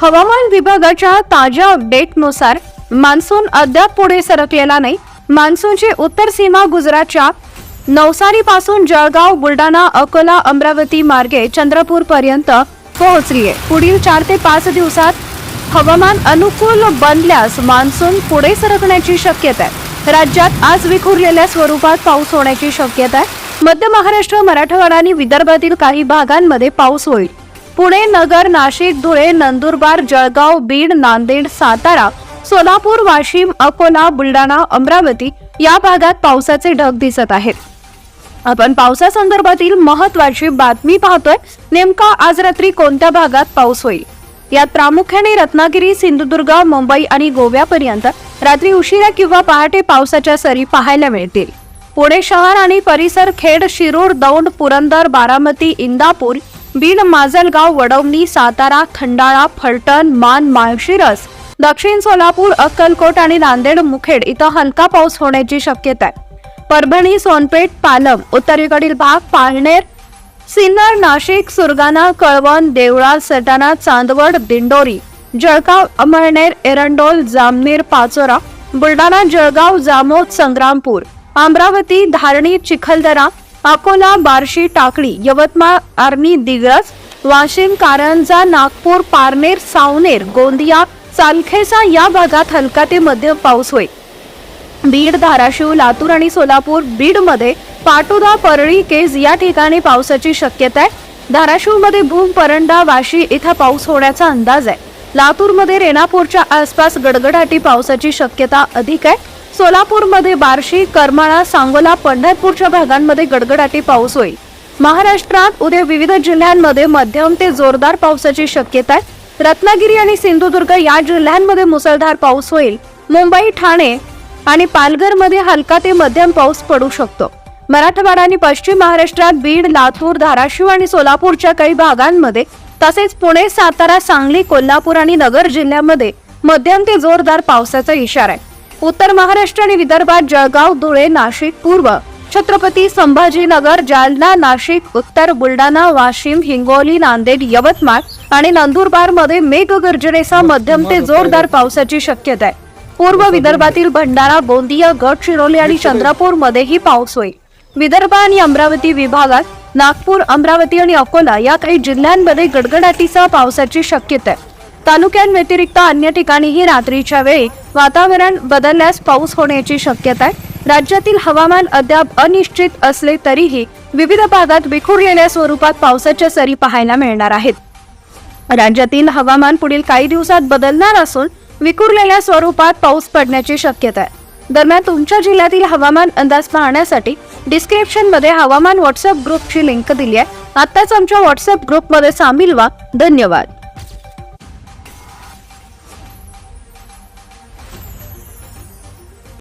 हवामान विभागाच्या ताज्या अपडेटनुसार मान्सून अद्याप पुढे सरकलेला नाही. मान्सूनची उत्तर सीमा गुजरातच्या नवसारी पासून जळगाव बुलढाणा अकोला अमरावती मार्गे चंद्रपूर पर्यंत पोहोचली आहे पुढील चार ते पाच दिवसात हवामान अनुकूल बनल्यास मान्सून पुढे सरकण्याची शक्यता आहे राज्यात आज विखुरलेल्या स्वरूपात पाऊस होण्याची शक्यता आहे मध्य महाराष्ट्र मराठवाडा आणि विदर्भातील काही भागांमध्ये पाऊस होईल. पुणे नगर नाशिक धुळे नंदुरबार जळगाव बीड नांदेड सातारा सोलापूर वाशिम अकोला बुलढाणा अमरावती या भागात पावसाचे ढग दिसत आहेत. आपण पावसासंदर्भातील महत्वाची बातमी पाहतोय. नेमका आज रात्री कोणत्या भागात पाऊस होईल? यात प्रामुख्याने रत्नागिरी सिंधुदुर्ग मुंबई आणि गोव्यापर्यंत रात्री उशिरा किंवा पहाटे पावसाच्या सरी पाहायला मिळतील. पुणे शहर आणि परिसर खेड शिरूर दौंड पुरंदर बारामती इंदापूर बीड माजलगाव वडवणी सातारा खंडाळा फलटण मान माळशिरस दक्षिण सोलापूर अक्कलकोट आणि नांदेड मुखेड इथं हलका पाऊस होण्याची शक्यता आहे. परभणी सोनपेठ पालम उत्तरेकडील भाग पाळनेर सिन्नर नाशिक सुरगाणा कळवण देवळा सटाणा चांदवड दिंडोरी जळगाव अमळनेर एरंडोल जामनेर पाचोरा बुलढाणा जळगाव जामोद संग्रामपूर अमरावती धारणी चिखलदरा अकोला बार्शी टाकळी यवतमाळ आर्णी दिग्रस वाशिम कारंजा नागपूर पारनेर सावनेर गोंदिया चालखेसा या भागात हलका ते मध्यम पाऊस होईल बीड धाराशिव लातूर आणि सोलापूर बीडमध्ये पाटोदा परळी केज या ठिकाणी पावसाची शक्यता आहे. धाराशिवमध्ये भूम परंडा वाशी इथं पाऊस होण्याचा अंदाज आहे. लातूरमध्ये रेणापूरच्या आसपास गडगडाटी पावसाची शक्यता अधिक आहे. सोलापूरमध्ये बार्शी करमाळा सांगोला पंढरपूरच्या भागांमध्ये गडगडाटी पाऊस होईल. महाराष्ट्रात उद्या विविध जिल्ह्यांमध्ये मध्यम ते जोरदार पावसाची शक्यता आहे. रत्नागिरी आणि सिंधुदुर्ग या जिल्ह्यांमध्ये मुसळधार पाऊस होईल. मुंबई ठाणे आणि पालघरमध्ये हलका ते मध्यम पाऊस पडू शकतो. मराठवाडा आणि पश्चिम महाराष्ट्रात बीड लातूर धाराशिव आणि सोलापूरच्या काही भागांमध्ये तसेच पुणे सातारा सांगली कोल्हापूर आणि नगर जिल्ह्यामध्ये मध्यम ते जोरदार पावसाचा इशारा आहे. उत्तर महाराष्ट्र आणि विदर्भात जळगाव धुळे नाशिक पूर्व. छत्रपती संभाजीनगर जालना नाशिक उत्तर बुलढाणा वाशिम हिंगोली नांदेड यवतमाळ आणि नंदुरबारमध्ये मेघगर्जनेसह मध्यम ते जोरदार पावसाची शक्यता आहे. पूर्व विदर्भातील भंडारा गोंदिया गडचिरोली आणि चंद्रपूर मध्येही पाऊस होईल. विदर्भ आणि अमरावती विभागात नागपूर अमरावती आणि अकोला या काही जिल्ह्यांमध्ये गडगडाटीसह पावसाची शक्यता आहे. तालुक्यांव्यतिरिक्त अन्य ठिकाणीही रात्रीच्या वेळी वातावरण बदलल्यास पाऊस होण्याची शक्यता आहे. राज्यातील हवामान अद्याप अनिश्चित असले तरीही विविध भागात विखुरलेल्या स्वरूपात पावसाच्या सरी पाहायला मिळणार आहेत. राज्यातील हवामान पुढील काही दिवसात बदलणार असून विखुरलेल्या स्वरूपात पाऊस पडण्याची शक्यता आहे. दरम्यान तुमच्या जिल्ह्यातील हवामान अंदाज पाहण्यासाठी डिस्क्रिप्शनमध्ये हवामान व्हॉट्सअप ग्रुपची लिंक दिली आहे. आत्ताच आमच्या व्हॉट्सअप ग्रुपमध्ये सामील व्हा. धन्यवाद.